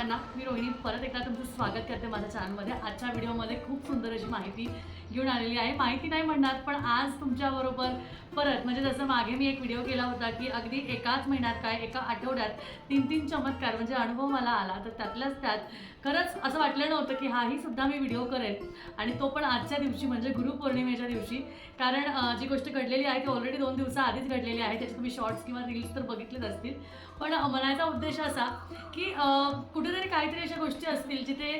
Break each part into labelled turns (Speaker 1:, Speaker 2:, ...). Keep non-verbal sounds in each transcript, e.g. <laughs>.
Speaker 1: सर्वांना मी रोहिणी परत एकदा तुमचं स्वागत करते माझ्या चॅनलमध्ये आजच्या व्हिडिओमध्ये खूप सुंदर अशी माहिती घेऊन आलेली आहे. माहिती नाही म्हणणार पण आज तुमच्याबरोबर परत म्हणजे जसं मागे मी एक व्हिडिओ केला होता की अगदी एकाच महिन्यात काय एका आठवड्यात तीन तीन चमत्कार म्हणजे अनुभव मला आला. तर त्यातल्याच त्यात खरंच असं वाटलं नव्हतं की हाही सुद्धा मी व्हिडिओ करेन. आणि तो पण आजच्या दिवशी म्हणजे गुरुपौर्णिमेच्या दिवशी. कारण जी गोष्ट घडलेली आहे ती ऑलरेडी दोन दिवसाआधीच घडलेली आहे. त्याचे तुम्ही शॉर्ट्स किंवा रील्स तर बघितलेच असतील. पण म्हणायचा उद्देश असा की कुठे कुठेतरी काहीतरी अशा गोष्टी असतील जिथे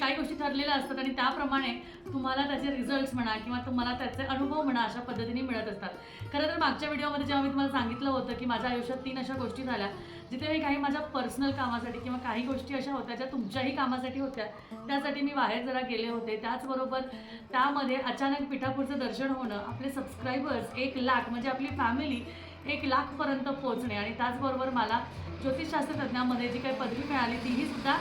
Speaker 1: काही गोष्टी ठरलेल्या असतात आणि त्याप्रमाणे तुम्हाला त्याचे रिझल्ट्स म्हणा किंवा तुम्हाला त्याचे अनुभव म्हणा अशा पद्धतीने मिळत असतात. खरं तर मागच्या व्हिडिओमध्ये जेव्हा मी तुम्हाला सांगितलं होतं की माझ्या आयुष्यात तीन अशा गोष्टी झाल्या जिथे मी काही माझ्या पर्सनल कामासाठी किंवा काही गोष्टी अशा होत्या ज्या तुमच्याही कामासाठी होत्या त्यासाठी मी बाहेर जरा गेले होते. त्याचबरोबर त्यामध्ये अचानक पिठापूरचं दर्शन होणं आपले सबस्क्रायबर्स एक लाख म्हणजे आपली फॅमिली एक लाखपर्यंत पोहोचणे. आणि त्याचबरोबर मला ज्योतिषशास्त्र तज्ज्ञामध्ये जी काही पदवी मिळाली तीही सुद्धा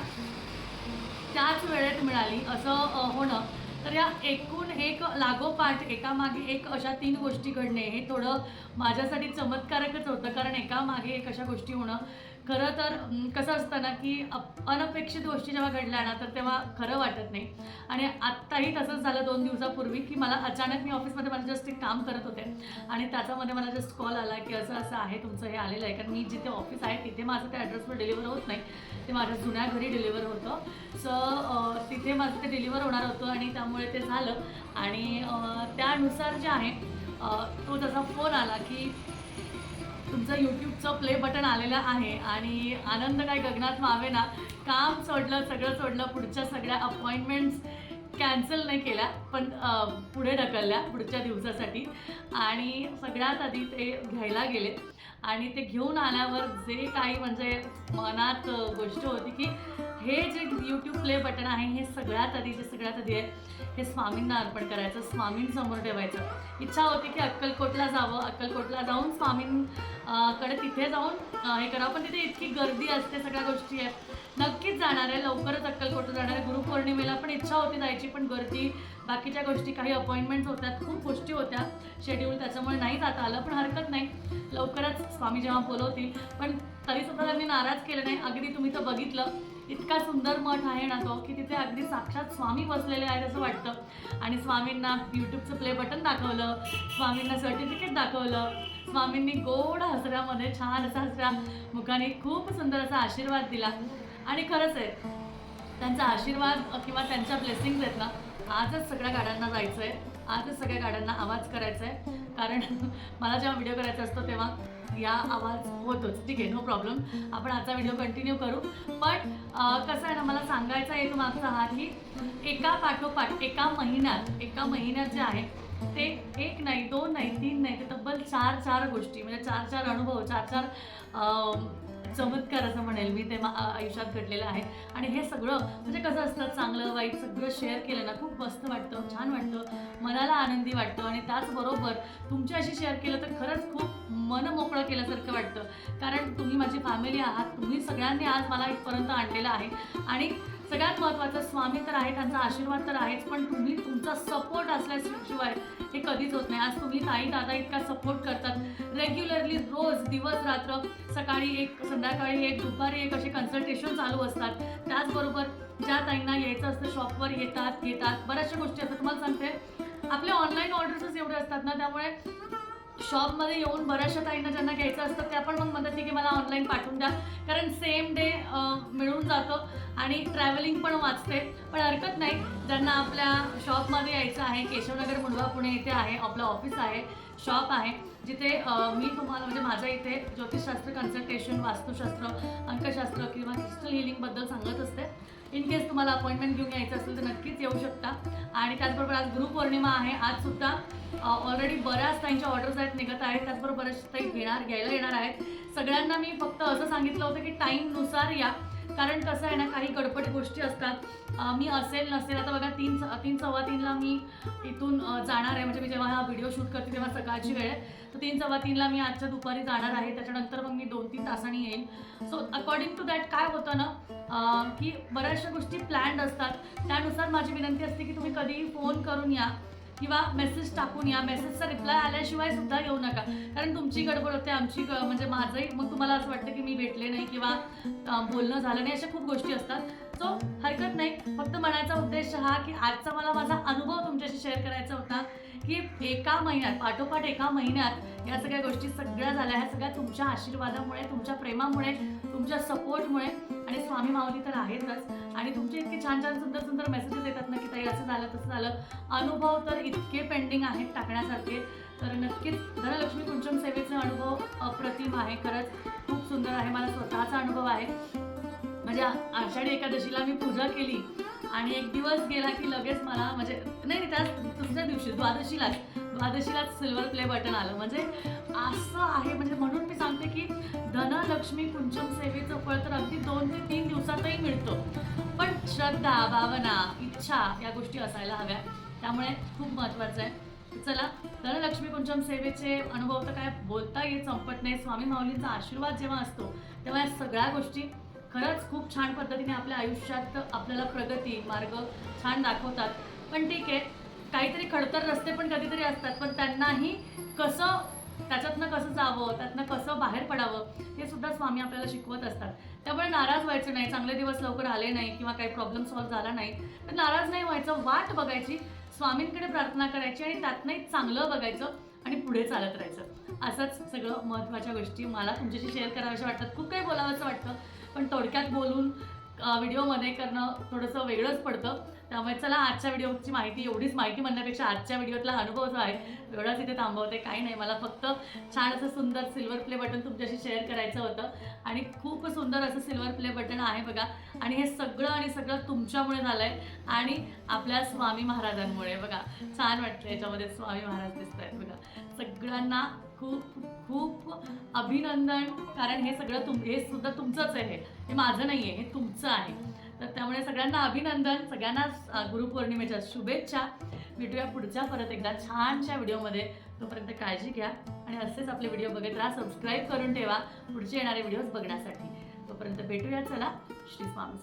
Speaker 1: त्याच वेळेत मिळाली. असं होणं. तर या एकूण एक लागोपाठ एकामागे एक अशा तीन गोष्टी घडणे हे थोडं माझ्यासाठी चमत्कारकच होतं. कारण एकामागे एक अशा गोष्टी होणं खरं तर कसं असतं ना की अप- अनपेक्षित गोष्टी जेव्हा घडल्या ना तर तेव्हा खरं वाटत नाही. आणि आत्ताही तसंच झालं दोन दिवसापूर्वी की मला अचानक मी ऑफिसमध्ये मला जस्ट एक काम करत होते. आणि त्याच्यामध्ये मला जस्ट कॉल आला की असं असं आहे तुमचं हे आलेलं आहे. कारण मी जिथे ऑफिस आहे तिथे माझं त्या ॲड्रेसवर डिलिव्हर होत नाही. ते माझ्या जुन्या घरी डिलिव्हर होतं. सो तिथे माझं ते डिलिव्हर होणार होतं आणि त्यामुळे ते झालं. आणि त्यानुसार जे आहे तो त्याचा फोन आला की तुमचं यूट्यूबचं प्ले बटन आलेलं आहे. आणि आनंद काय गगनात मावे ना काम सोडलं सगळं सोडलं पुढच्या सगळ्या अपॉइंटमेंट्स कॅन्सल नाही केल्या पण पुढे ढकलल्या पुढच्या दिवसासाठी. आणि सगळ्यात आधी ते घ्यायला गेले. आणि ते घेऊन आल्यावर जे काही म्हणजे मनात गोष्ट होती की हे जे यूट्यूब प्ले बटन आहे हे सगळ्यात आधी जे सगळ्यात आधी आहे हे स्वामींना अर्पण करायचं स्वामींसमोर ठेवायचं. इच्छा होती की अक्कलकोटला जावं अक्कलकोटला जाऊन स्वामींकडे तिथे जाऊन हे करावं पण तिथे इतकी गर्दी असते सगळ्या गोष्टी आहेत नक्कीच जाणार आहे लवकरच अक्कलकोटला जाणार आहे गुरुपौर्णिमेला पण इच्छा होती जायची पण गर्दी बाकीच्या गोष्टी काही अपॉइंटमेंट्स होत्या खूप गोष्टी होत्या. शेड्यूल त्याच्यामुळे नाही जाता आलं पण हरकत नाही. लवकरच स्वामी जेव्हा बोलवतील पण तरीसुद्धा त्यांनी नाराज केलं नाही. अगदी तुम्ही तर बघितलं. इतका सुंदर मठ आहे ना तो की तिथे अगदी साक्षात स्वामी बसलेले आहेत असं वाटतं. आणि स्वामींना यूट्यूबचं प्ले बटन दाखवलं स्वामींना सर्टिफिकेट दाखवलं. स्वामींनी गोड हसऱ्यामध्ये छान असा हसऱ्या मुखाने खूप सुंदर असा आशीर्वाद दिला. आणि खरंच आहे त्यांचा आशीर्वाद किंवा त्यांच्या ब्लेसिंग्स आहेत ना आजच सगळ्या गाड्यांना जायचं आहे आजच सगळ्या गाड्यांना आवाज करायचा आहे कारण <laughs> मला जेव्हा व्हिडिओ करायचा असतो तेव्हा या आवाज होतोच. ठीक आहे नो प्रॉब्लेम आपण आजचा व्हिडिओ कंटिन्यू करू. पण कसं आहे ना मला सांगायचा आहे मागचा हा की एका पाठोपाठ एका महिन्यात एका महिन्यात जे आहे ते एक नाही दोन नाही तीन नाही ते तब्बल चार चार गोष्टी म्हणजे चार चार अनुभव चार चार चमत्कार असं म्हणेल मी ते मा- आयुष्यात घडलेलं आहे. आणि हे सगळं म्हणजे कसं असतं चांगलं वाईट सगळं शेअर केलं ना खूप मस्त वाटतं छान वाटतं मनाला आनंदी वाटतं. आणि त्याचबरोबर तुमच्याशी शेअर केलं तर खरंच खूप मन मोकळं केल्यासारखं वाटतं. कारण तुम्ही माझी फॅमिली आहात तुम्ही सगळ्यांनी आज मला इथपर्यंत आणलेलं आहे. आणि सगळ्यात महत्त्वाचं स्वामी तर आहे त्यांचा आशीर्वाद तर आहेच पण तुम्ही तुमचा सपोर्ट असल्याशिवाय हे कधीच होत नाही. आज तुम्ही ताई दादा इतका सपोर्ट करतात. रेग्युलरली रोज दिवस रात्र सकाळी एक संध्याकाळी एक दुपारी एक असे कन्सल्टेशन चालू असतात. त्याचबरोबर ज्या ताईंना यायचं असतं शॉपवर येतात घेतात बऱ्याचशा गोष्टी असतात. तुम्हाला सांगते आपल्या ऑनलाईन ऑर्डर्सच एवढे असतात ना त्यामुळे शॉपमध्ये येऊन बऱ्याचशा ताईंना ज्यांना घ्यायचं असतं त्या पण मग म्हणतात की मला ऑनलाईन पाठवून द्या. कारण सेम डे मिळून जातं. आणि ट्रॅव्हलिंग पण वाचते. पण हरकत नाही. ज्यांना आपल्या शॉपमध्ये यायचं आहे केशवनगर मुंडवा पुणे इथे आहे आपलं ऑफिस आहे शॉप आहे जिथे मी तुम्हाला म्हणजे माझ्या इथे ज्योतिषशास्त्र कन्सल्टेशन वास्तुशास्त्र अंकशास्त्र किंवा क्रिस्टल हिलिंगबद्दल सांगत असते. इन केस तुम्हाला अपॉइंटमेंट घेऊन यायचं असेल तर नक्कीच येऊ शकता. आणि त्याचबरोबर आज गुरुपौर्णिमा आहे. आज सुद्धा ऑलरेडी बऱ्याच त्यांच्या ऑर्डर्स आहेत निघत आहेत. त्याचबरोबर बऱ्याच ताई घेणार घ्यायला येणार आहेत. सगळ्यांना मी फक्त असं सांगितलं होतं की टाईमनुसार या. कारण कसं आहे ना काही गडपट गोष्टी असतात. मी असेल नसेल आता बघा तीन तीन सव्वा तीनला मी इथून जाणार आहे. म्हणजे मी जेव्हा हा व्हिडिओ शूट करते तेव्हा सकाळची वेळ आहे. तर तीन सव्वा तीनला मी आजच्या दुपारी जाणार आहे. त्याच्यानंतर मग मी दोन तीन तासांनी येईल. सो अकॉर्डिंग टू दॅट काय होतं ना की बऱ्याचशा गोष्टी प्लॅन्ड असतात. त्यानुसार माझी विनंती असते की तुम्ही कधीही फोन करून या. किंवा मेसेज टाकून या मेसेजचा रिप्लाय आल्याशिवाय सुद्धा येऊ नका. कारण तुमची गडबड होते आमची ग- म्हणजे माझंही. मग तुम्हाला असं वाटतं की मी भेटले नाही किंवा बोलणं झालं नाही अशा खूप गोष्टी असतात. सो हरकत नाही. फक्त म्हणायचा उद्देश हा की आजचा मला माझा अनुभव तुमच्याशी शेअर करायचा होता. की एका महिन्यात पाठोपाठ एका महिन्यात या सगळ्या गोष्टी सगळ्या झाल्या. ह्या सगळ्या तुमच्या आशीर्वादामुळे तुमच्या प्रेमामुळे तुमच्या सपोर्टमुळे आणि स्वामी माऊली तर आहेतच. आणि तुमचे इतके छान छान सुंदर सुंदर मेसेजेस येतात ना की ताई असं झालं तसं झालं. अनुभव तर इतके पेंडिंग आहेत टाकण्यासारखे. तर नक्कीच धनलक्ष्मी कुंचम सेवेचा अनुभव अप्रतिम आहे. खरंच खूप सुंदर आहे. मला स्वतःचा अनुभव आहे. म्हणजे आषाढी एकादशीला मी पूजा केली. आणि एक दिवस गेला की लगेच मला म्हणजे नाही त्याच दुसऱ्या दिवशी द्वादशीलाच द्वादशीलाच सिल्वर प्ले बटन आलं. म्हणजे असं आहे म्हणजे म्हणून मी सांगते की धनलक्ष्मी कुंचम सेवेचं फळ तर अगदी दोन ते तीन दिवसातही मिळतो. पण श्रद्धा भावना इच्छा या गोष्टी असायला हव्या. त्यामुळे खूप महत्त्वाचं आहे. चला धनलक्ष्मी कुंचम सेवेचे अनुभव तर काय बोलता येत संपत नाही. स्वामी माऊलींचा आशीर्वाद जेव्हा असतो तेव्हा या सगळ्या गोष्टी खरंच खूप छान पद्धतीने आपल्या आयुष्यात आपल्याला प्रगती मार्ग छान दाखवतात. पण ठीक आहे काहीतरी खडतर रस्ते पण कधीतरी असतात पण त्यांनाही कसं त्याच्यातनं कसं जावं त्यातनं कसं बाहेर पडावं हे सुद्धा स्वामी आपल्याला शिकवत असतात. त्यामुळे नाराज व्हायचं नाही चांगले दिवस लवकर आले नाही किंवा काही प्रॉब्लेम सॉल्व्ह झाला नाही तर नाराज नाही व्हायचं वाट बघायची स्वामींकडे प्रार्थना करायची आणि त्यातनंही चांगलं बघायचं. आणि पुढे चालत राहायचं. असंच सगळं महत्त्वाच्या गोष्टी मला तुमच्याशी शेअर कराव्याशा वाटतात. खूप काही बोलावंसं वाटतं पण थोडक्यात बोलून व्हिडिओमध्ये करणं थोडंसं वेगळंच पडतं. त्यामुळे चला आजच्या व्हिडिओची माहिती एवढीच माहिती म्हणण्यापेक्षा आजच्या व्हिडिओतला अनुभव जो आहे एवढाच इथे थांबवते. काही नाही मला फक्त छान असं सुंदर सिल्वर प्ले बटन तुमच्याशी शेअर करायचं होतं. आणि खूप सुंदर असं सिल्वर प्ले बटन आहे बघा. आणि हे सगळं आणि सगळं तुमच्यामुळे झालं आहे आणि आपल्या स्वामी महाराजांमुळे बघा. छान वाटतं याच्यामध्ये स्वामी महाराज दिसत आहेत बघा. सगळ्यांना खूप खूप अभिनंदन. कारण हे सगळं तुम हे सुद्धा तुमचंच आहे. हे माझं नाही आहे हे तुमचं आहे. तर त्यामुळे सगळ्यांना अभिनंदन सगळ्यांनाच गुरुपौर्णिमेच्या शुभेच्छा. भेटूया पुढच्या परत एकदा छानशा व्हिडिओमध्ये. तोपर्यंत काळजी घ्या आणि असेच आपले व्हिडिओ बघत राहा सबस्क्राईब करून ठेवा पुढचे येणारे व्हिडिओज बघण्यासाठी. तोपर्यंत भेटूया चला श्री स्वामी